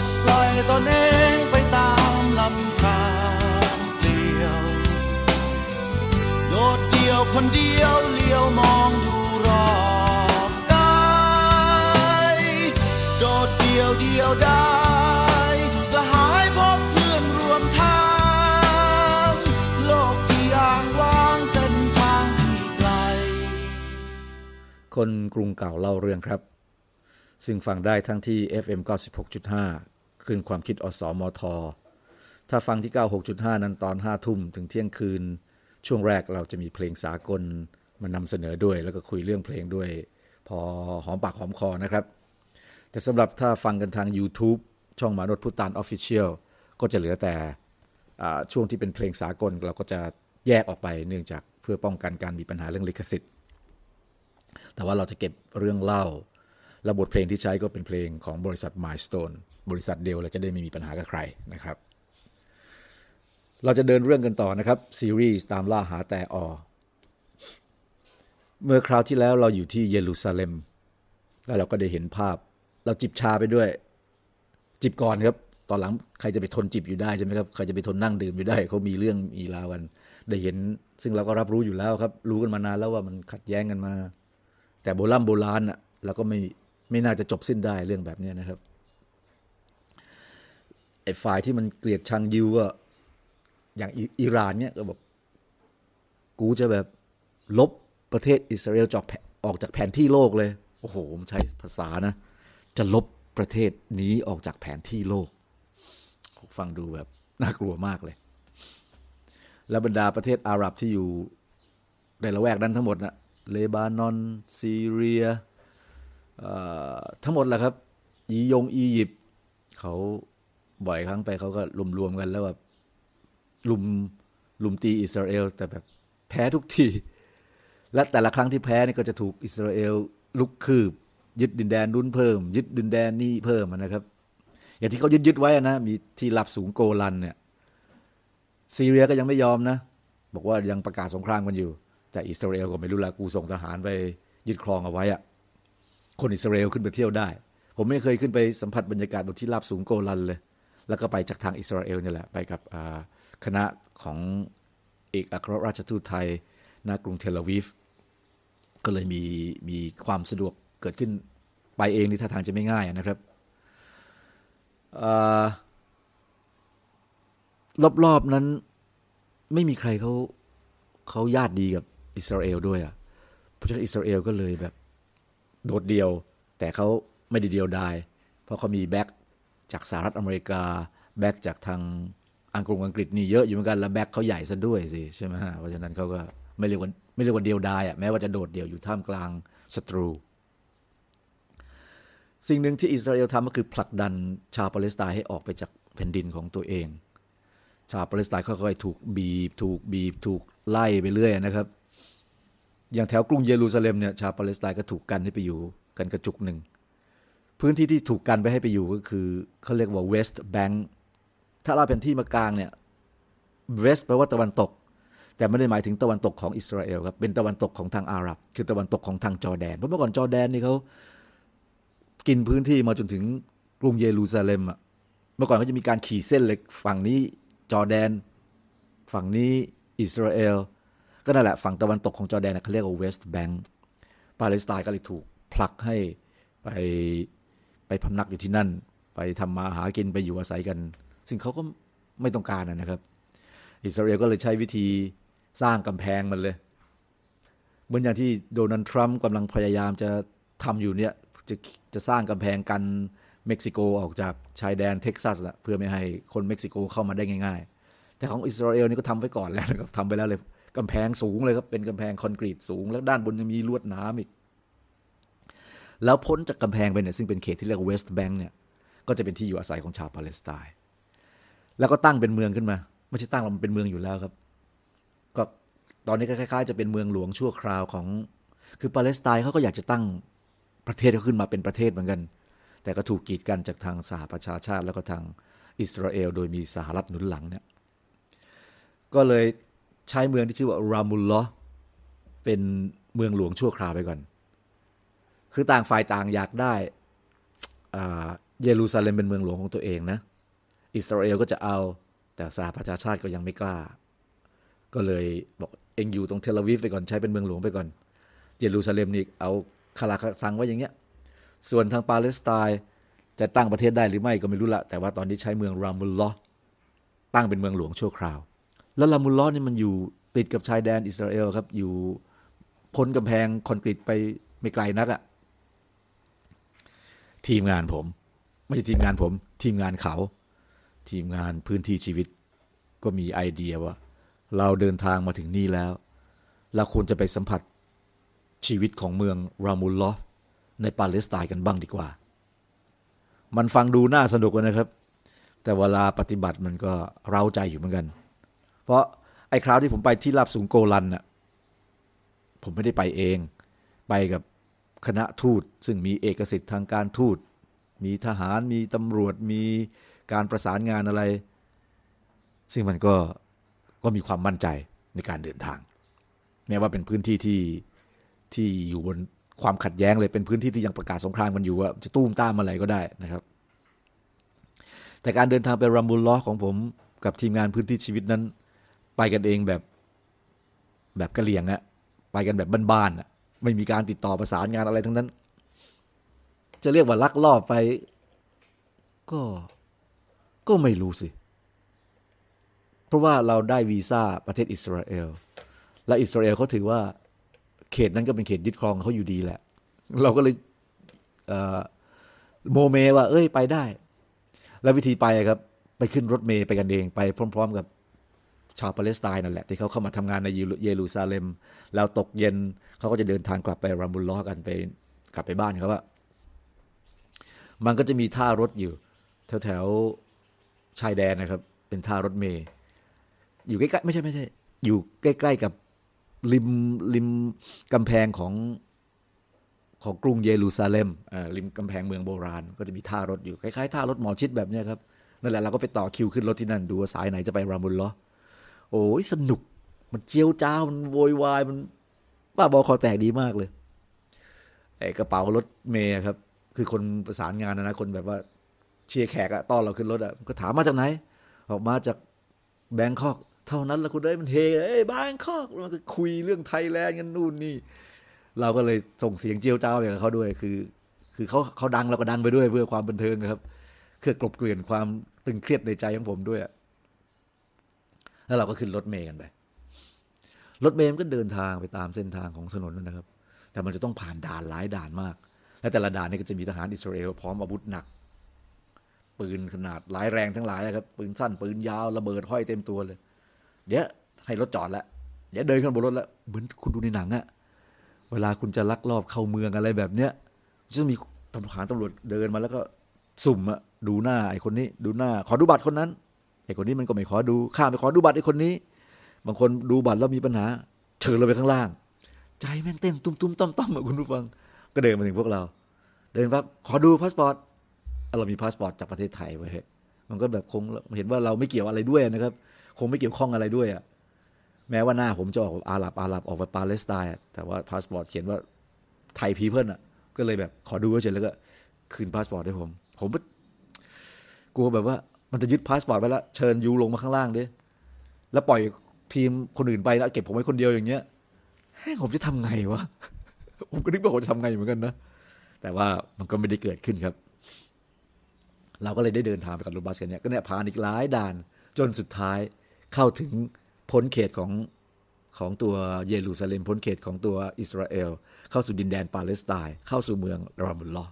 ดปล่อยตนเองไปตามลำธารเปลี่ยว โดดเดี่ยวคนเดียวเลี้ยวมองดูรอบกายโดดเดี่ยวเดียวได้กระหายพบเพื่อนรวมทาง โลกที่อ่างวางเส้นทางที่ไกล คนกรุงเก่าเล่าเรื่องครับซึ่งฟังได้ทั้งที่ FM 96.5 ลื่นความคิดอสมทถ้าฟังที่ 96.5 นั้นตอน 5 ทุ่มถึงเที่ยงคืน ช่วงแรกเราจะมีเพลงสากลมานำเสนอด้วย แล้วก็คุยเรื่องเพลงด้วย พอหอมปากหอมคอนะครับ แต่สำหรับถ้าฟังกันทาง YouTube ช่องมานดพุตานออฟฟิเชียลก็จะเหลือแต่ช่วงที่เป็นเพลงสากลเราก็จะแยกออกไปเนื่องจากเพื่อป้องกันการมีปัญหาเรื่องลิขสิทธิ์ แต่ว่าเราจะเก็บเรื่องเล่า และบทเพลงที่ใช้ก็เป็นเพลงของบริษัท Milestone บริษัทเดียวเราจะได้ไม่มีปัญหากับใครนะครับ เราจะเดินเรื่องกันต่อนะครับ ซีรีส์ตามล่าหาแต่อเมื่อคราวที่แล้วเราอยู่ที่เยรูซาเล็ม แล้วเราก็ได้เห็นภาพ เราจิบชาไปด้วย จิบก่อนครับ ตอนหลังใครจะไปทนจิบอยู่ได้ใช่ไหมครับ ใครจะไปทนนั่งดื่มอยู่ได้เขามีเรื่องมีราวกัน ได้เห็น ซึ่งเราก็รับรู้อยู่แล้วครับ รู้กันมานานแล้วว่ามันขัดแย้งกันมา แต่โบราณโบราณอะเราก็ไม่ ไม่น่าจะจบสิ้นได้เรื่องแบบนี้นะครับไอ้ฝ่ายที่มันเกลียดชังยิวก็อย่างอิอิหร่านเนี่ยก็บอกกูจะแบบลบประเทศอิสราเอลจอกออกจากแผนที่โลกเลย โอ้โหผมใช้ภาษานะ จะลบประเทศนี้ออกจากแผนที่โลก ฟังดูแบบน่ากลัวมากเลย แล้วบรรดาประเทศอาหรับที่อยู่ในละแวกนั้นทั้งหมดนะเลบานอน ซีเรียเทั้งหมดแหละครับอียงอียิปต์เขาบ่อยครั้งไปเขาก็รวมๆกันแล้วแบบลุมลุมตีอิสราเอล แต่แบบแพ้ทุกที และแต่ละครั้งที่แพ้นี่ก็จะถูกอิสราเอลลุกคืบ ยึดดินแดนนู้นเพิ่ม ยึดดินแดนนี่เพิ่มนะครับ อย่างที่เขายึดยึดไว้นะ มีที่รับสูงโกลันเนี่ยซีเรียก็ยังไม่ยอมนะ บอกว่ายังประกาศสงครามกันอยู่ แต่อิสราเอลก็ไม่รู้ละกูส่งทหารไปยึดครองเอาไว้อะ คนอิสราเอลขึ้นไปเที่ยวได้ ผมไม่เคยขึ้นไปสัมผัสบรรยากาศบนที่ราบสูงโกลันเลย แล้วก็ไปจากทางอิสราเอลนี่แหละ ไปกับคณะของเอกอัครราชทูตไทยณกรุงเทลอาวีฟ ก็เลยมีมีความสะดวกเกิดขึ้นไปเองนี่ท่าทางจะไม่ง่ายนะครับอ่ารอบๆนั้นไม่มีใครเขาเขาญาติดีกับอิสราเอลด้วยอะเพราะฉะนั้นอิสราเอลก็เลยแบบ โดดเดียว แต่เขาไม่ได้เดียวดาย เพราะเขามีแบ็กจากสหรัฐอเมริกา แบ็กจากทางอังกฤษอังกฤษนี่เยอะอยู่เหมือนกันแล้วแบ็กเขาใหญ่ซะด้วยสิใช่ไหมฮะเพราะฉะนั้นเขาก็ไม่เรียกว่าไม่เรียกว่าเดียวดายอะแม้ว่าจะโดดเดี่ยวอยู่ท่ามกลางศัตรู สิ่งหนึ่งที่อิสราเอลทำก็คือผลักดันชาวปาเลสไตน์ให้ออกไปจากแผ่นดินของตัวเอง ชาวปาเลสไตน์ค่อยๆถูกบีบ ถูกบีบ ถูกไล่ไปเรื่อยนะครับ อย่างแถวกรุงเยรูซาเล็มเนี่ยชาวปาเลสไตน์ก็ถูกกันให้ไปอยู่กันกระจุกหนึ่ง พื้นที่ที่ถูกกันไปให้ไปอยู่ก็คือเขาเรียกว่าเวสต์แบงค์ถ้าเราแผนที่มากลางเนี่ยเวสต์แปลว่าตะวันตก แต่ไม่ได้หมายถึงตะวันตกของอิสราเอลครับเป็นตะวันตกของทางอาหรับ คือตะวันตกของทางจอร์แดนเพราะเมื่อก่อนจอร์แดนนี่เขากินพื้นที่มาจนถึงกรุงเยรูซาเล็มอะเมื่อก่อนเขาจะมีการขี่เส้นเลยฝั่งนี้จอร์แดน ฝั่งนี้อิสราเอล ก็นั่นแหละฝั่งตะวันตกของจอแดนเขาเรียกว่าเวสต์แบงค์ปาเลสไตน์ก็เลยถูกผลักให้ไปไปพำนักอยู่ที่นั่น ไปทำมาหากินไปอยู่อาศัยกัน ซึ่งเขาก็ไม่ต้องการนะครับ อิสราเอลก็เลยใช้วิธีสร้างกำแพงมันเลยเหมือนอย่างที่โดนัลด์ทรัมป์กำลังพยายามจะทำอยู่เนี่ยจะจะสร้างกำแพงกันเม็กซิโกออกจากชายแดนเท็กซัสอะเพื่อไม่ให้คนเม็กซิโกเข้ามาได้ง่าย ๆ แต่ของอิสราเอลนี่ก็ทำไว้ก่อนแล้วนะครับทำไปแล้วเลย กำแพงสูงเลยครับ เป็นกำแพงคอนกรีตสูง แล้วด้านบนยังมีลวดน้ำอีก แล้วพ้นจากกำแพงไปเนี่ยซึ่งเป็นเขตที่เรียกเวสต์แบงค์เนี่ยก็จะเป็นที่อยู่อาศัยของชาวปาเลสไตน์แล้วก็ตั้งเป็นเมืองขึ้นมา ไม่ใช่ตั้งหรอกมันเป็นเมืองอยู่แล้วครับ ก็ตอนนี้ก็คล้ายๆ จะเป็นเมืองหลวงชั่วคราวของ คือปาเลสไตน์เขาก็อยากจะตั้งประเทศเขาขึ้นมาเป็นประเทศเหมือนกัน แต่ก็ถูกกีดกันจากทางสหประชาชาติ แล้วก็ทางอิสราเอล โดยมีสหรัฐหนุนหลังเนี่ยก็เลย ใช้เมืองที่ชื่อว่ารามุลลอเป็นเมืองหลวงชั่วคราวไปก่อน คือต่างฝ่ายต่างอยากได้เยรูซาเล็มเป็นเมืองหลวงของตัวเองนะ อิสราเอลก็จะเอาแต่สหประชาชาติก็ยังไม่กล้า ก็เลยบอกเองอยู่ตรงเทลอาวีฟไปก่อนใช้เป็นเมืองหลวงไปก่อน เยรูซาเล็มนี่เอาคาราคาซังไว้อย่างเงี้ย ส่วนทางปาเลสไตน์จะตั้งประเทศได้หรือไม่ก็ไม่รู้ละแต่ว่าตอนนี้ใช้เมืองรามุลลอตั้งเป็นเมืองหลวงชั่วคราว แล้วรามุลลอฮ์นี่มันอยู่ติดกับชายแดนอิสราเอลครับ อยู่พ้นกำแพงคอนกรีตไปไม่ไกลนักอะทีมงานผม ไม่ใช่ทีมงานผม ทีมงานเขา ทีมงานพื้นที่ชีวิต ก็มีไอเดียว่า เราเดินทางมาถึงนี่แล้ว เราควรจะไปสัมผัสชีวิตของเมืองรามุลลอฮ์ในปาเลสไตน์กันบ้างดีกว่า มันฟังดูน่าสนุกนะครับ แต่เวลาปฏิบัติมันก็เร้าใจอยู่เหมือนกัน เพราะไอ้คราวที่ผมไปที่ราบสูงโกลันน่ะผมไม่ได้ไปเอง ไปกับคณะทูต ซึ่งมีเอกสิทธิ์ทางการทูต มีทหารมีตำรวจมีการประสานงานอะไร ซึ่งมันก็ก็มีความมั่นใจในการเดินทาง แม้ว่าเป็นพื้นที่ที่ที่อยู่บนความขัดแย้งเลยเป็นพื้นที่ที่ยังประกาศสงครามกันอยู่ว่าจะตุ้มต้ามอะไรก็ได้นะครับ แต่การเดินทางไปรัมบุลลอฮ์ของผมกับทีมงานพื้นที่ชีวิตนั้น ไปกันเองแบบแบบกะเหลี่ยงอะไปกันแบบบ้านๆอะไม่มีการติดต่อประสานงานอะไรทั้งนั้น จะเรียกว่าลักลอบไป ก็ก็ไม่รู้สิ เพราะว่าเราได้วีซ่าประเทศอิสราเอล และอิสราเอลเขาถือว่าเขตนั้นก็เป็นเขตยึดครองเขาอยู่ดีแหละ เราก็เลยเโมเมว่า เอ้ยไปได้ แล้ววิธีไปครับ ไปขึ้นรถเมย์ไปกันเอง ไปพร้อม ๆ กับ ชาวปาเลสไตน์นั่นแหละ ที่เขาเข้ามาทำงานในเยรูซาเล็ม แล้วตกเย็นเขาก็จะเดินทางกลับไปรัมบุลลอกันไปกลับไปบ้านเขาว่ามันก็จะมีท่ารถอยู่ แถวๆชายแดนนะครับ เป็นท่ารถเมย์อยู่ใกล้ๆไม่ใช่ไม่ใช่ อยู่ใกล้ๆกับริมริมกำแพงของของกรุงเยรูซาเล็มอ่าริมกำแพงเมืองโบราณ ก็จะมีท่ารถอยู่ คล้ายๆท่ารถหมอชิดแบบนี้ครับ นั่นแหละเราก็ไปต่อคิวขึ้นรถที่นั่น ดูว่าสายไหนจะไปรามุลลอ โอ้ยสนุก มันเจียวจ้ามันโวยวายมันบ้าบอคอแตกดีมากเลยไอกระเป๋ารถเมย์ครับ คือคนประสานงานนะนะคนแบบว่าเชียร์แขกอะต้อนเราขึ้นรถอะก็ถามมาจากไหน ออกมาจากแบงคอก เท่านั้นและคุณได้มันเฮเอ้ยแบงคอกมันก็คุยเรื่องไทยแลนด์กันนู่นนี่ เราก็เลยส่งเสียงเจียวจ้าอย่างกับเขาด้วยคือ คือเขาเขาดังเราก็ดังไปด้วยเพื่อความบันเทิงนะครับเพื่อกลบเกลื่อนความตึงเครียดในใจของผมด้วยอะ แล้วเราก็ขึ้นรถเมย์กันไป รถเมย์มันก็เดินทางไปตามเส้นทางของถนนนะครับ แต่มันจะต้องผ่านด่านหลายด่านมาก และแต่ละด่านนี่ก็จะมีทหารอิสราเอลพร้อมอาวุธหนัก ปืนขนาดหลายแรงทั้งหลายอะครับ ปืนสั้นปืนยาวระเบิดห้อยเต็มตัวเลย เดี๋ยวให้รถจอดแล้วเดี๋ยวเดินขึ้นบนรถแล้วเหมือนคุณดูในหนังอะเวลาคุณจะลักลอบเข้าเมืองอะไรแบบเนี้ยจะมีทหารตำรวจเดินมาแล้วก็สุ่มอะดูหน้าไอ้คนนี้ ดูหน้า ขอดูบัตรคนนั้น อ้คนนี้มันก็ไม่ขอดูข้ามไปขอดูบัตรไอ้คนนี้ บางคนดูบัตรแล้วมีปัญหาเชิญเราไปข้างล่าง ใจแม่งเต้นตุ้มๆต้อมๆอะคุณผู้ฟัง ก็เดินมาถึงพวกเรา เดินปั๊บขอดูพาสปอร์ตเรามีพาสปอร์ตจากประเทศไทยไว้มันก็แบบคงเห็นว่าเราไม่เกี่ยวอะไรด้วยนะครับ คงไม่เกี่ยวข้องอะไรด้วยอะแม้ว่าหน้าผมจะออกอาหรับอาหรับออกไปปาเลสไตน์แต่ว่าพาสปอร์ตเขียนว่าไทยพีเพิลอะ ก็เลยแบบขอดูเฉยแล้วก็คืนพาสปอร์ตให้ผม ผมก็กลัวแบบว่า มันจะยึดพาสปอร์ตไปแล้วเชิญยูลงมาข้างล่างดิแล้วปล่อยทีมคนอื่นไปแล้วเก็บผมไว้คนเดียวอย่างเงี้ยแห้งผมจะทำไงวะผมก็นึกว่าผมจะทำไงเหมือนกันนะแต่ว่ามันก็ไม่ได้เกิดขึ้นครับ เราก็เลยได้เดินทางไปกับรถบัสกันเนี่ยก็เนี่ยผ่านอีกหลายด่านจนสุดท้ายเข้าถึงพ้นเขตของของตัวเยรูซาเล็มพ้นเขตของตัวอิสราเอล เข้าสู่ดินแดนปาเลสไตน์เข้าสู่เมืองรามุลลอ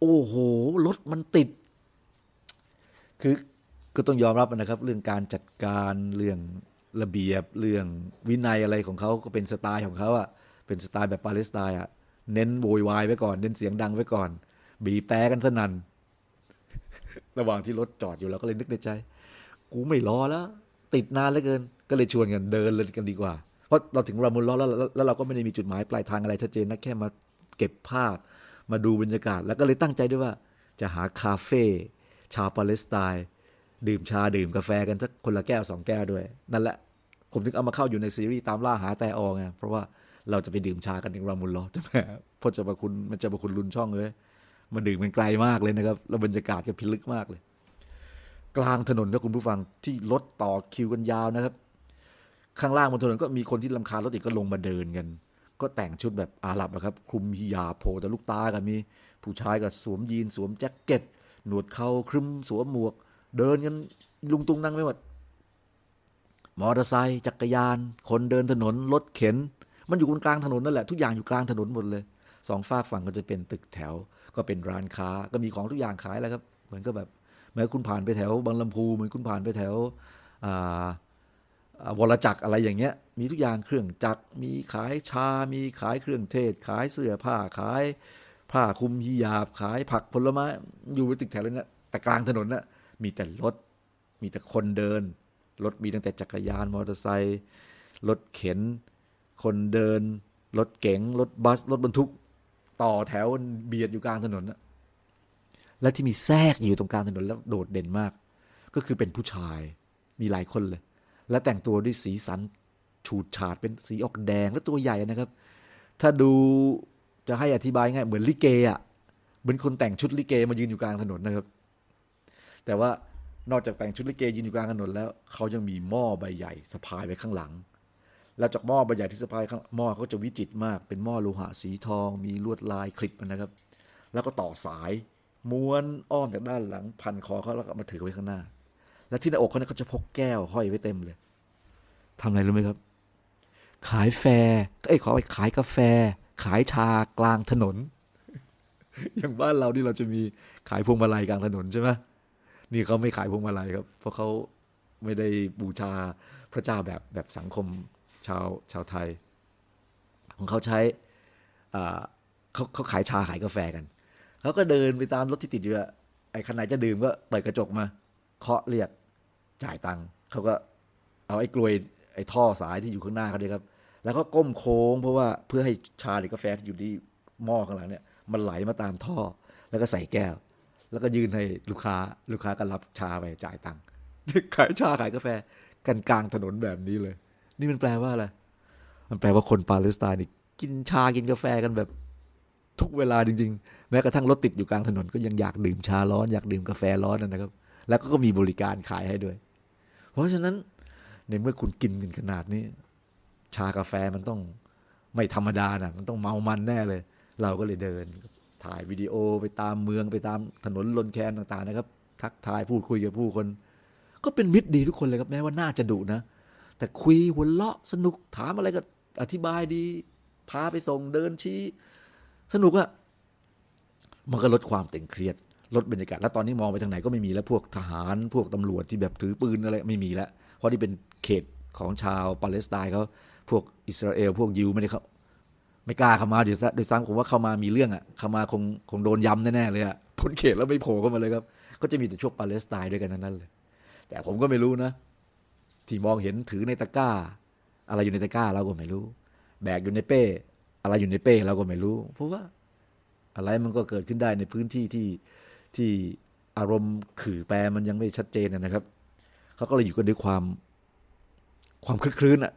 โอ้โหรถมันติด คือก็ต้องยอมรับนะครับ เรื่องการจัดการเรื่องระเบียบเรื่องวินัยอะไรของเขาก็เป็นสไตล์ของเขาอะเป็นสไตล์แบบปาเลสไตน์อะเน้นโวยวายไว้ก่อน เน้นเสียงดังไว้ก่อน บีบแต่กันสนั่นระหว่างที่รถจอดอยู่เราก็เลยนึกในใจ กูไม่รอแล้ว ติดนานเหลือเกิน ก็เลยชวนกันเดินเลยกันดีกว่า เพราะเราถึงรามุลลอฮ์แล้วแล้วแล้วเราก็ไม่ได้มีจุดหมายปลายทางอะไรชัดเจนนะแค่มาเก็บภาพ มาดูบรรยากาศ แล้วก็เลยตั้งใจด้วยว่า จะหาคาเฟ่ ชาวปาเลสไตน์ดื่มชาดื่มกาแฟกันสักคนละแก้วสองแก้วด้วย นั่นแหละ ผมถึงเอามาเข้าอยู่ในซีรีส์ตามล่าหาแต่ออไงเพราะว่าเราจะไปดื่มชากันในรามุลลอฮ์ใช่ไหมพจน์จะมาคุณมันจะมาคุณลุนช่องเลยมาดื่มกันไกลมากเลยนะครับ แล้วบรรยากาศก็พิลึกมากเลย กลางถนนนะคุณผู้ฟังที่รถต่อคิวกันยาวนะครับ ข้างล่างบนถนนก็มีคนที่ลำคาญรถติดก็ลงมาเดินกัน ก็แต่งชุดแบบอาหรับนะครับคลุมฮิญาบโผล่แต่ลูกตากันมี ผู้ชายก็สวมยีนสวมแจ็คเก็ต หนวดเขาครึมสวมหมวก เดินกันลุงตุงนั่งไม่หมดมอเตอร์ไซค์จักรยาน คนเดินถนนรถเข็น มันอยู่กลางถนนนั่นแหละทุกอย่างอยู่กลางถนนหมดเลยสองฝากฝั่งก็จะเป็นตึกแถว ก็เป็นร้านค้าก็มีของทุกอย่างขายแล้วครับเหมือนก็แบบแม้คุณผ่านไปแถวบางลำพูเหมือนคุณผ่านไปแถวอ่าอ่าวรจักรอะไรอย่างเงี้ย มีทุกอย่างเครื่องจักรมีขายชา มีขายเครื่องเทศ ขายเสื้อผ้าขาย ผ้าคลุมฮิญาบขายผักผลไม้อยู่ในตึกแถวเลยนะแต่กลางถนนน่ะมีแต่รถ มีแต่คนเดิน รถมีตั้งแต่จักรยานมอเตอร์ไซค์รถเข็น คนเดิน รถเก๋งรถบัส รถบรรทุก ต่อแถวเบียดอยู่กลางถนนน่ะและที่มีแทรกอยู่ตรงกลางถนนแล้วโดดเด่นมาก ก็คือเป็นผู้ชายมีหลายคนเลย และแต่งตัวด้วยสีสันฉูดฉาดเป็นสีออกแดงและตัวใหญ่นะครับ ถ้าดู จะให้อธิบายง่ายเหมือนลิเกอะเหมือนคนแต่งชุดลิเกมายืนอยู่กลางถนนนะครับ แต่ว่านอกจากแต่งชุดลิเกยืนอยู่กลางถนนแล้วเขายังมีหม้อใบใหญ่สะพายไว้ข้างหลัง แล้วจากหม้อใบใหญ่ที่สะพายข้างหม้อเขาจะวิจิตรมาก เป็นหม้อโลหะสีทอง มีลวดลายคลิปนะครับ แล้วก็ต่อสายม้วนอ้อมจากด้านหลัง พันคอเขาแล้วก็มาถือไว้ข้างหน้า และที่หน้าอกเขาเนี่ยเขาจะพกแก้วห้อยไว้เต็มเลยทำอะไรรู้ไหมครับ ขายแฟร์เอ้ยขอไปขายกาแฟ ขายชากลางถนน อย่างบ้านเรานี่เราจะมีขายพวงมาลัยกลางถนนใช่ไหมนี่เขาไม่ขายพวงมาลัยครับ เพราะเขาไม่ได้บูชาพระเจ้าแบบแบบสังคมชาวชาวไทย ของเขาใช้เขาเขาขายชาขายกาแฟกัน เขาก็เดินไปตามรถที่ติดอยู่อะไอ้คันไหนจะดื่มก็เปิดกระจกมาเคาะเรียกจ่ายตังค์เขาก็เอาไอ้กลวยไอ้ท่อสายที่อยู่ข้างหน้าเขาเนี่ยครับ แล้วก็ก้มโค้งเพราะว่าเพื่อให้ชาหรือกาแฟที่อยู่ที่หม้อข้างหลังเนี่ยมันไหลมาตามท่อ แล้วก็ใส่แก้ว แล้วก็ยืนให้ลูกค้าลูกค้าก็รับชาไปจ่ายตังค์ขายชาขายกาแฟกันกลางถนนแบบนี้เลย นี่มันแปลว่าอะไรมันแปลว่าคนปาเลสไตน์นี่กินชากินกาแฟกันแบบทุกเวลาจริง ๆ แม้กระทั่งรถติดอยู่กลางถนนก็ยังอยากดื่มชาร้อนอยากดื่มกาแฟร้อนนะครับ แล้วก็มีบริการขายให้ด้วย เพราะฉะนั้นในเมื่อคุณกินกันขนาดนี้ ชากาแฟมันต้องไม่ธรรมดานะมันต้องเมามันแน่เลย เราก็เลยเดิน ถ่ายวิดีโอไปตามเมืองไปตามถนนลนแคนต่างๆนะครับ ทักทายพูดคุยกับผู้คน ก็เป็นมิตรดีทุกคนเลยครับแม้ว่าน่าจะดุนะ แต่คุยหัวเราะสนุกถามอะไรก็อธิบายดี พาไปส่งเดินชี้ สนุกอะมันก็ลดความตึงเครียด ลดบรรยากาศแล้วตอนนี้มองไปทางไหนก็ไม่มีแล้วพวกทหารพวกตำรวจที่แบบถือปืนอะไรไม่มีแล้วเพราะนี่เป็นเขต ของชาวปาเลสไตน์เขาพวกอิสราเอล พวกยิวไม่ได้เขาไม่กล้าเข้ามาเดี๋ยวซะโดยซ้ำผมว่าเข้ามามีเรื่องอะเข้ามาคงคงโดนย้ำแน่ๆเลยอะพ้นเขตแล้วไม่โผล่เข้ามาเลยครับ ก็จะมีแต่ช่วงปาเลสไตน์ด้วยกันทั้งนั้นเลย แต่ผมก็ไม่รู้นะ ที่มองเห็นถือในตะกร้า อะไรอยู่ในตะกร้าเราก็ไม่รู้ แบกอยู่ในเป้ อะไรอยู่ในเป้เราก็ไม่รู้ เพราะว่าอะไรมันก็เกิดขึ้นได้ในพื้นที่ที่ที่อารมณ์ขื่อแปรมันยังไม่ชัดเจนนะครับเขาก็เลยอยู่กันด้วยความ ความคลึกคลื้นอะ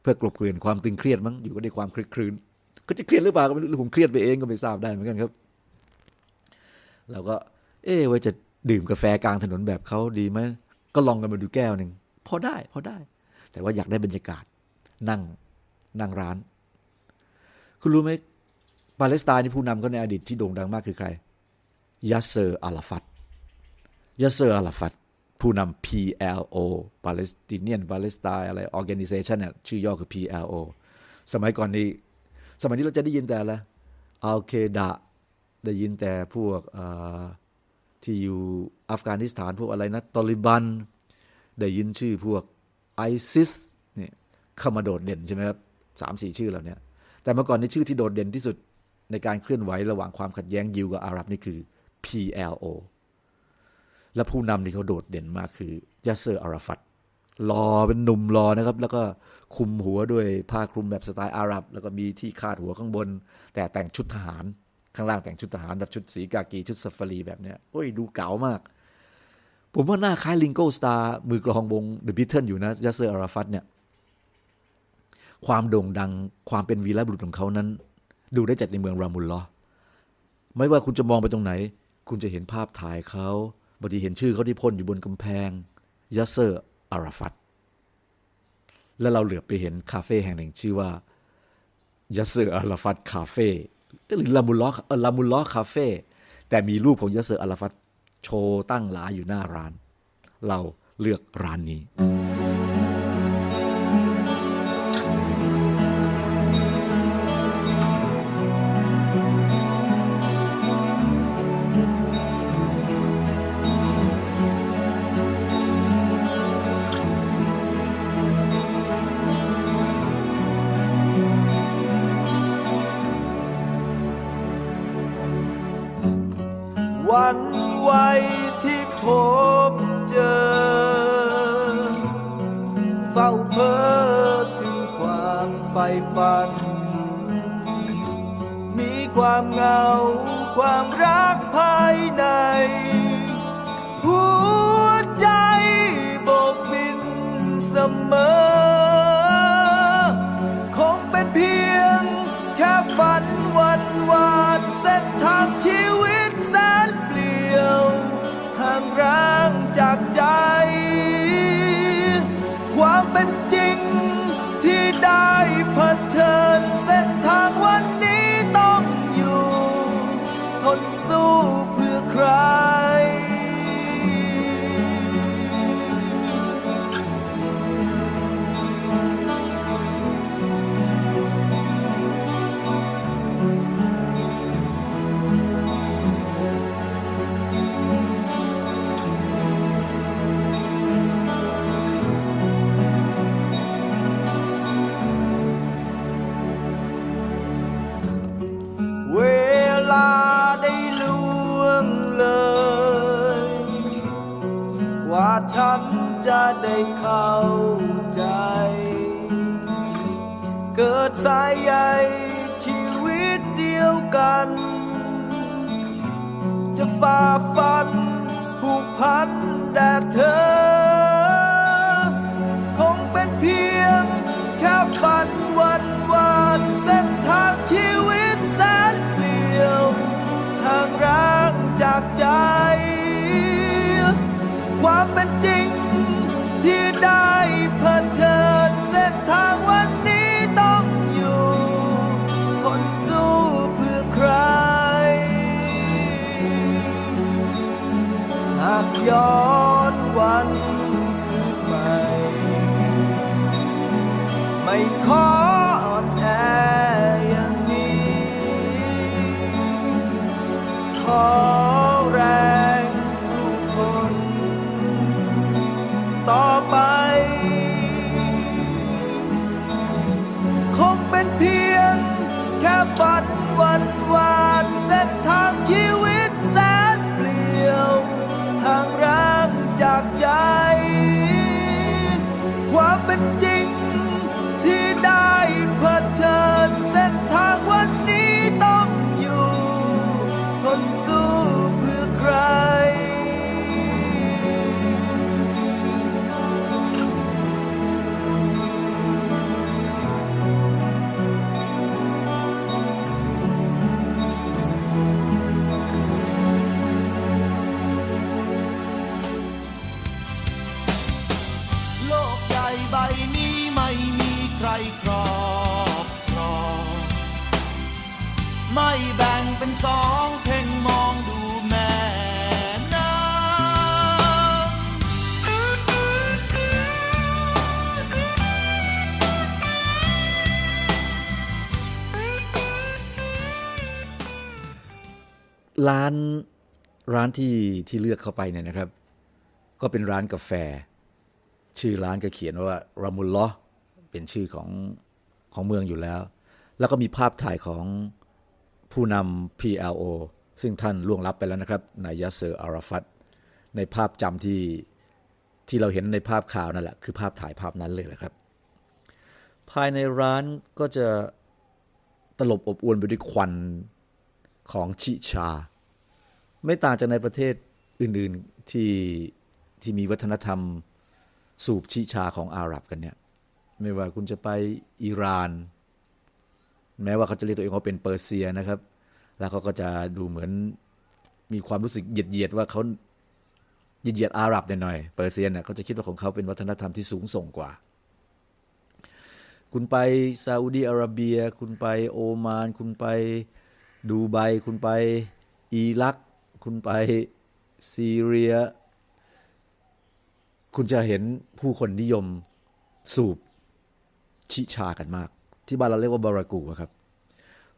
เพื่อกลบเกลื่อนความตึงเครียดมั้งอยู่กันด้ความคลึกคลื้นก็จะเครียดหรือเปล่าก็ไม่รู้หรือผมเครียดไปเองก็ไม่ทราบได้เหมือนกันครับเราก็ เอ๊ว่าจะดื่มกาแฟกลางถนนแบบเขาดีไหมก็ลองกันมาดูแก้วหนึ่งพอได้พอได้ แต่ว่าอยากได้บรรยากาศ นั่งนั่งร้าน คุณรู้ไหมปาเลสไตน์นี่ผู้นำเขาในอดีตที่โด่งดังมากคือใครยาเซอร์อาราฟัตยาเซอร์อาราฟัต ผู้นำ PLO Palestinian Palestine อะไร Organization เนี่ยชื่อย่อคือ PLO สมัยก่อนนี้ สมัยนี้เราจะได้ยินแต่ละอัลเคดะได้ยินแต่พวกที่อยู่อัฟกานิสถานพวกอะไรนะตอลิบัน ได้ยินชื่อพวกไอซิสเนี่ยเข้ามาโดดเด่นใช่ไหมครับสามสี่ชื่อเหล่านี้แต่เมื่อก่อนในชื่อที่โดดเด่นที่สุดในการเคลื่อนไหวระหว่างความขัดแย้งยิวกับอาหรับนี่คือ PLO และผู้นำที่เขาโดดเด่นมากคือยาเซอร์อาราฟัตรอเป็นหนุ่มรอนะครับ แล้วก็คุมหัวด้วยผ้าคลุมแบบสไตล์อาหรับ แล้วก็มีที่คาดหัวข้างบน แต่แต่งชุดทหาร ข้างล่างแต่งชุดทหารแบบชุดสีกากีชุดซาฟารีแบบเนี้ยโอ้ยดูเก๋ามาก ผมว่าหน้าคล้ายลิงโกสตาร์มือกลองวงเดอะบิทเทิลอยู่นะยาเซอร์อาราฟัตเนี่ยความโด่งดังความเป็นวีรบุรุษของเขานั้น ดูได้จากในเมืองรามุลลอฮ์ไม่ว่าคุณจะมองไปตรงไหน คุณจะเห็นภาพถ่ายเขา บางทีเห็นชื่อเขาที่พ่นอยู่บนกำแพงยาเซอร์อาราฟัตและเราเหลือไปเห็นคาเฟ่แห่งหนึ่งชื่อว่ายาเซอร์อาราฟัตคาเฟ่หรือลามุลล้อลามุลล้อคาเฟ่แต่มีรูปของยาเซอร์อาราฟัตโชว์ตั้งหลาอยู่หน้าร้าน เราเลือกร้านนี้ วันไว้ที่พบเจอ เฝ้าเพ้อถึงความใฝ่ฝัน มีความเหงาความรักภายในหัว ใจ ความเป็นจริงที่ได้เผชิญเส้นทางวัน ห ร้านร้านที่ที่เลือกเข้าไปเนี่ยนะครับ ก็เป็นร้านกาแฟ ชื่อร้านก็เขียนว่ารามุลลอเป็นชื่อของของเมืองอยู่แล้ว แล้วก็มีภาพถ่ายของผู้นำ PLO ซึ่งท่านล่วงลับไปแล้วนะครับนายยาเซอร์อาราฟัตในภาพจำที่ที่เราเห็นในภาพข่าวนั่นแหละคือภาพถ่ายภาพนั้นเลยแหละครับ ภายในร้านก็จะตลบอบอวนไปด้วยควันของชิชา ไม่ต่างจากในประเทศอื่นๆที่ที่มีวัฒนธรรมสูบชิชาของอาหรับกันเนี่ย ไม่ว่าคุณจะไปอิหร่าน แม้ว่าเขาจะเรียกตัวเองว่าเป็นเปอร์เซียนะครับ แล้วเขาก็จะดูเหมือนมีความรู้สึกเหยียดเยียดๆว่าเขาเหยียดเยียดอาหรับหน่อยๆเปอร์เซียเนน่ะเขาจะคิดว่าของเขาเป็นวัฒนธรรมที่สูงส่งกว่า คุณไปซาอุดีอาระเบีย คุณไปโอมาน คุณไปดูไบคุณไปอิรัก คุณไปซีเรีย คุณจะเห็นผู้คนนิยมสูบชิชากันมาก ที่บ้านเราเรียกว่าบารากูอะครับ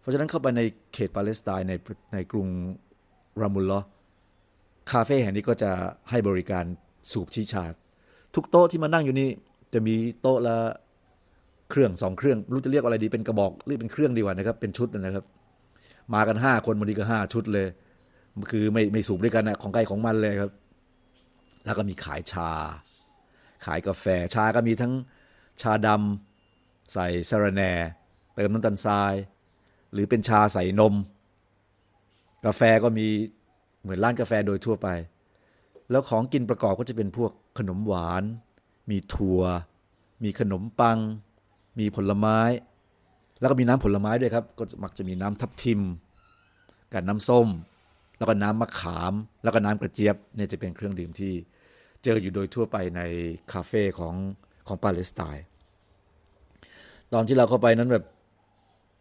เพราะฉะนั้นเข้าไปในเขตปาเลสไตน์ในในกรุงรามุลลอคาเฟ่แห่งนี้ก็จะให้บริการสูบชิชา ทุกโต๊ะที่มานั่งอยู่นี่จะมีโต๊ะละเครื่องสองเครื่องรู้จะเรียกอะไรดีเป็นกระบอกหรือเป็นเครื่องดีกว่านะครับ เป็นชุดนะครับ มากันห้าคนบางทีก็ห้าชุดเลย คือไม่ไม่สูบด้วยกันนะของใครของมันเลยครับ แล้วก็มีขายชา ขายกาแฟชาก็มีทั้งชาดำใส่สะรแน่เติมน้ำตาลทราย หรือเป็นชาใส่นม กาแฟก็มีเหมือนร้านกาแฟโดยทั่วไป แล้วของกินประกอบก็จะเป็นพวกขนมหวาน มีถั่ว มีขนมปัง มีผลไม้ แล้วก็มีน้ำผลไม้ด้วยครับ ก็มักจะมีน้ำทับทิมกับน้ำส้ม แล้วก็น้ำมะขาม แล้วก็น้ำกระเจี๊ยบเนี่ยจะเป็นเครื่องดื่มที่เจออยู่โดยทั่วไปในคาเฟ่ของของปาเลสไตน์ตอนที่เราเข้าไปนั้นแบบ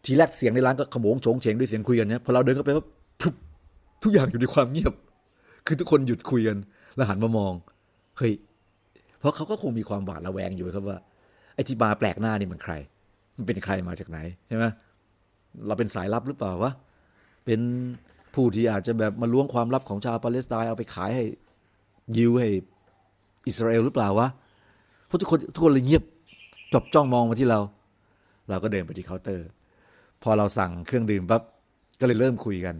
ทีแรกเสียงในร้านก็ขโมงโฉงเฉงด้วยเสียงคุยกันเนี่ยพอเราเดินเข้าไปว่าทุกทุกอย่างอยู่ในความเงียบ คือทุกคนหยุดคุยกันแล้วหันมามองเฮ้ยเพราะเขาก็คงมีความหวาดระแวงอยู่ครับว่าไอ้ที่มาแปลกหน้านี่มันใคร มันเป็นใครมาจากไหนใช่ไหมเราเป็นสายลับหรือเปล่าวะเป็น ผู้ที่อาจจะแบบมาล้วงความลับของชาวปาเลสไตน์เอาไปขายให้ยิวให้อิสราเอลหรือเปล่าวะเพราะทุกคนทุกคนเลยเงียบจบจ้องมองมาที่เรา เราก็เดินไปที่เคาน์เตอร์ พอเราสั่งเครื่องดื่มปั๊บก็เลยเริ่มคุยกัน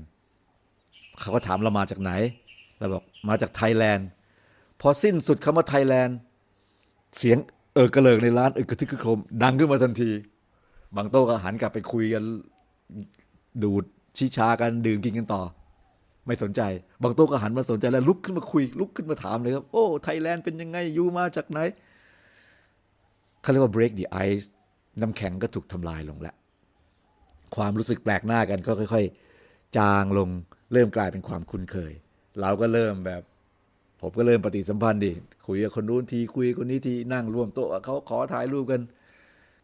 เขาก็ถามเรามาจากไหนเราบอกมาจากไทยแลนด์ พอสิ้นสุดคำว่าไทยแลนด์ เสียงเออกระเลิกในร้านเออกระทึกกระโครมดังขึ้นมาทันที บางโต๊ะก็หันกลับไปคุยกันดูด ชิชากันดื่มกินกันต่อ ไม่สนใจ บางโต๊ะก็หันมาสนใจแล้วลุกขึ้นมาคุย ลุกขึ้นมาถามเลยครับ โอ้ ไทยแลนด์เป็นยังไงอยูมาจากไหนเขาเรียกว่า break the ice น้ำแข็งก็ถูกทำลายลงแล้วความรู้สึกแปลกหน้ากันก็ค่อย ๆ จางลงเริ่มกลายเป็นความคุ้นเคย เราก็เริ่มแบบ ผมก็เริ่มปฏิสัมพันธ์ดิคุยกับคนนู้นทีคุยกับคนนี้ทีนั่งร่วมโต๊ะเขาขอถ่ายรูปกัน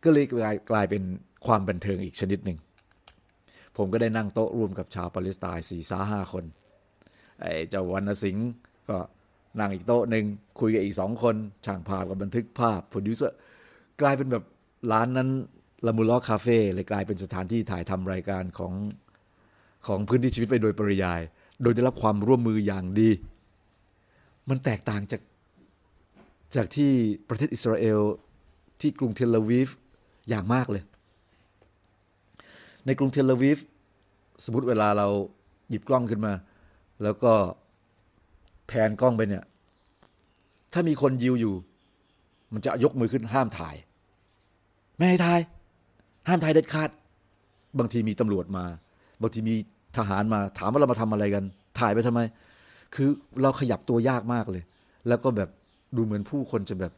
ก็เลยกลายกลายเป็นความบันเทิงอีกชนิดหนึ่ง ผมก็ได้นั่งโต๊ะร่วมกับชาวปาเลสไตน์สี่สาห้าคนไอ้เจ้าวรรณสิงห์ก็นั่งอีกโต๊ะหนึ่งคุยกับอีกสองคนช่างภาพกับบันทึกภาพโปรดิวเซอร์กลายเป็นแบบร้านนั้นละมุลล้อคาเฟ่เลยกลายเป็นสถานที่ถ่ายทำรายการของของพื้นที่ชีวิตไปโดยปริยาย โดยได้รับความร่วมมืออย่างดี มันแตกต่างจากจากที่ประเทศอิสราเอลที่กรุงเทลอาวีฟอย่างมากเลย ในกรุงเทลอาวีฟสมมติเวลาเราหยิบกล้องขึ้นมา แล้วก็แพนกล้องไปเนี่ย ถ้ามีคนยิวอยู่ มันจะยกมือขึ้นห้ามถ่าย ไม่ให้ถ่าย ห้ามถ่ายเด็ดขาด บางทีมีตำรวจมา บางทีมีทหารมาถามว่าเรามาทำอะไรกัน ถ่ายไปทำไม คือเราขยับตัวยากมากเลย แล้วก็แบบดูเหมือนผู้คนจะแบบ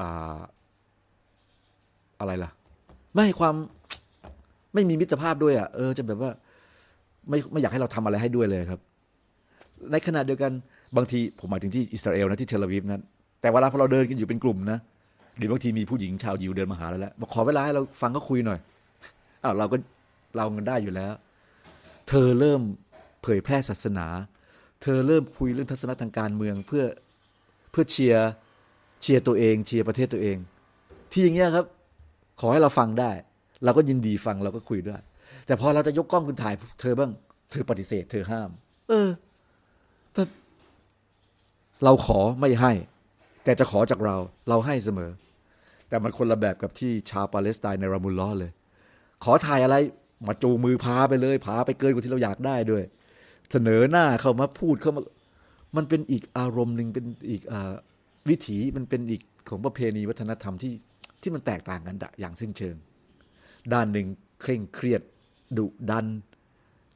อ่าอะไรล่ะ ไม่ให้ความ ไม่มีมิตรภาพด้วยอะเออจะแบบว่าไม่ไม่อยากให้เราทำอะไรให้ด้วยเลยครับ ในขณะเดียวกันบางทีผมหมายถึงที่อิสราเอลนะที่เทลอาวีฟนั้น แต่เวลาพอเราเดินกันอยู่เป็นกลุ่มนะเดี๋ยวบางทีมีผู้หญิงชาวยิวเดินมาหาเราแล้วบอกขอเวลาให้เราฟังก็คุยหน่อยอ้าวเราก็เราเงินได้อยู่แล้ว เธอเริ่มเผยแพร่ศาสนา เธอเริ่มคุยเรื่องทัศนะทางการเมืองเพื่อเพื่อเชียร์เชียร์ตัวเอง เชียร์ประเทศตัวเอง ที่อย่างเงี้ยครับ ขอให้เราฟังได้ เราก็ยินดีฟังเราก็คุยด้วย แต่พอเราจะยกกล้องคุณถ่ายเธอบ้าง เธอปฏิเสธ เธอห้าม เออแบบเราขอไม่ให้ แต่จะขอจากเรา เราให้เสมอ แต่มันคนละแบบกับที่ชาวปาเลสไตน์ในรามุลลอฮ์เลย ขอถ่ายอะไรมาจูงมือพาไปเลยพาไปเกินกว่าที่เราอยากได้ด้วย เสนอหน้าเข้ามาพูดเข้ามามันเป็นอีกอารมณ์หนึ่งเป็นอีกอาวิถีมันเป็นอีกของประเพณีวัฒนธรรมที่ที่มันแตกต่างกันอย่างสิ้นเชิง ด้านหนึ่งเคร่งเครียดดุดัน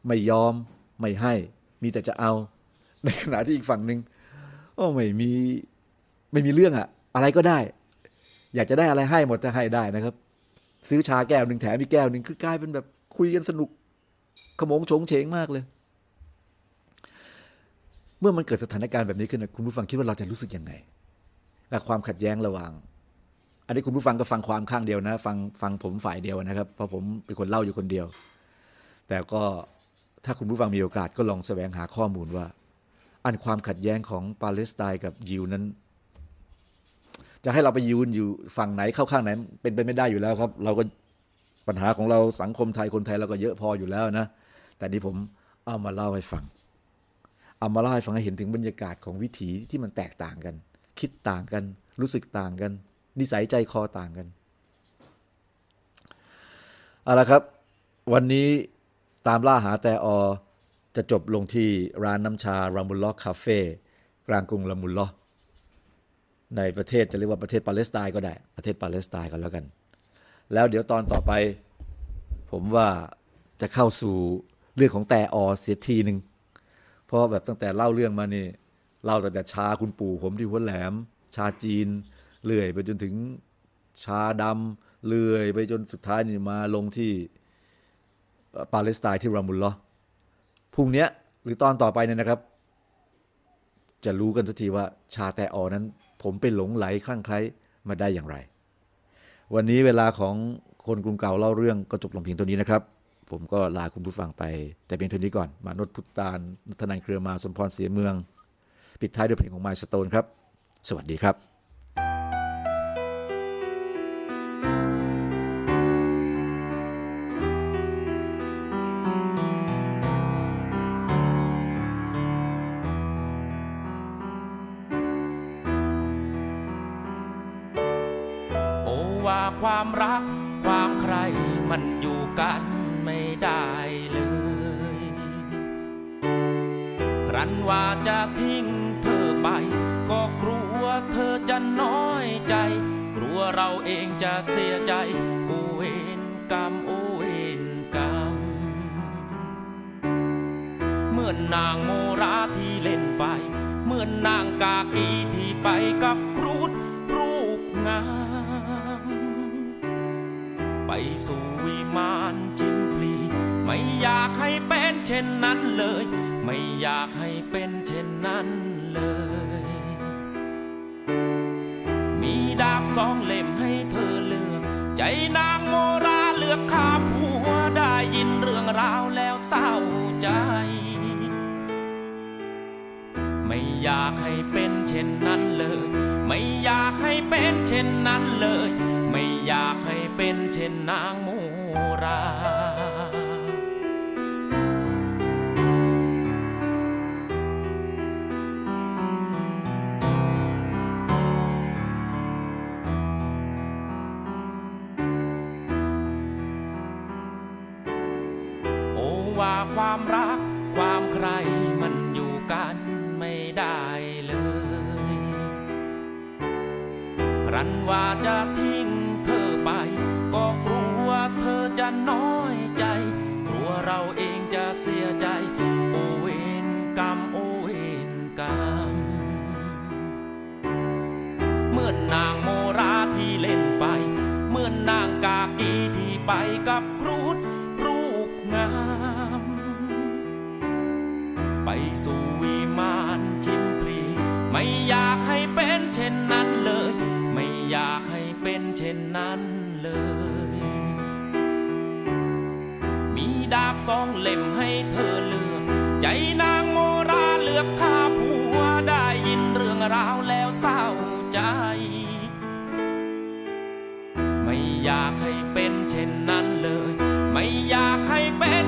ไม่ยอมไม่ให้ มีแต่จะเอา ในขณะที่อีกฝั่งหนึ่งโอ้ไม่มีไม่มีเรื่องอะอะไรก็ได้ อยากจะได้อะไรให้หมดจะให้ได้นะครับ ซื้อชาแก้วหนึ่งแถมอีกแก้วหนึ่งคือกลายเป็นแบบคุยกันสนุกขโมงโฉงเฉงมากเลย เมื่อมันเกิดสถานการณ์แบบนี้ขึ้นนะคุณผู้ฟังคิดว่าเราจะรู้สึกยังไงและความขัดแย้งระหว่าง อันนี้คุณผู้ฟังก็ฟังความข้างเดียวนะ ฟังฟังผมฝ่ายเดียวนะครับ เพราะผมเป็นคนเล่าอยู่คนเดียว แต่ก็ถ้าคุณผู้ฟังมีโอกาสก็ลองแสวงหาข้อมูลว่า อันความขัดแย้งของปาเลสไตน์กับยิวนั้น จะให้เราไปยืนอยู่ฝั่งไหนเข้าข้างไหน เป็นไปไม่ได้อยู่แล้วครับ เราก็ปัญหาของเราสังคมไทยคนไทยเราก็เยอะพออยู่แล้วนะ แต่นี้ผมเอามาเล่าให้ฟัง เอามาเล่าให้ฟังให้เห็นถึงบรรยากาศของวิถีที่มันแตกต่างกัน คิดต่างกัน รู้สึกต่างกัน นิสัยใจคอต่างกันเอาละครับ วันนี้ตามล่าหาแต่อจะจบลงที่ร้านน้ำชารามุลลอคาเฟ่กลางกรุงรามุลลอในประเทศจะเรียกว่าประเทศปาเลสไตน์ก็ได้ ประเทศปาเลสไตน์ก็แล้วกัน แล้วเดี๋ยวตอนต่อไป ผมว่าจะเข้าสู่เรื่องของแต่อเสียทีหนึ่งเพราะแบบตั้งแต่เล่าเรื่องมานี่เล่าตั้งแต่ชาคุณปู่ผมที่หัวแหลม ชาจีน เลื่อยไปจนถึงชาดำเลื่อยไปจนสุดท้ายนี่มาลงที่ปาเลสไตน์ที่รามุลลอพรุ่งนี้หรือตอนต่อไปเนี่ยนะครับ จะรู้กันสักทีว่าชาแต่ออนั้น ผมไปหลงไหลคลั่งไคล้มาได้อย่างไร วันนี้เวลาของคนกรุงเก่าเล่าเรื่องก็จบลงเพียงเท่านี้นะครับ ผมก็ลาคุณผู้ฟังไป แต่เพียงเท่านี้ก่อน มานดพุทธานนัทนันเครือมาสมพรเสียเมือง ปิดท้ายด้วยเพลงของไมล์สโตนครับ สวัสดีครับ ว่าความรัก ความใครมันอยู่กันไม่ได้เลย ครั้นว่าจะทิ้งเธอไป ก็กลัวเธอจะน้อยใจ กลัวเราเองจะเสียใจ โอเวนกรรมโอเวนกรรมเหมือนนางโมราที่เล่นไฟเหมือนนางกากีที่ไปกับครูดรูปงาม สู่วิมานจิมพลีไม่อยากให้เป็นเช่นนั้นเลย ไม่อยากให้เป็นเช่นนั้นเลย มีดาบสองเล่มให้เธอเลือก ใจนางโมราเลือกข้าผัวได้ยินเรื่องราวแล้วเศร้าใจ ไม่อยากให้เป็นเช่นนั้นเลย ไม่อยากให้เป็นเช่นนั้นเลย อยากให้เป็นเช่นนางมูรา ไปกับครูดรูปงาม ไปสู่วิมานชิมพลีไม่อยากให้เป็นเช่นนั้นเลย ไม่อยากให้เป็นเช่นนั้นเลย มีดาบสองเล่มให้เธอเลือก ใจนางโมราเลือกข้าผัวได้ยินเรื่องราวแล้วเศร้าใจ ไม่อยากให้ เป็น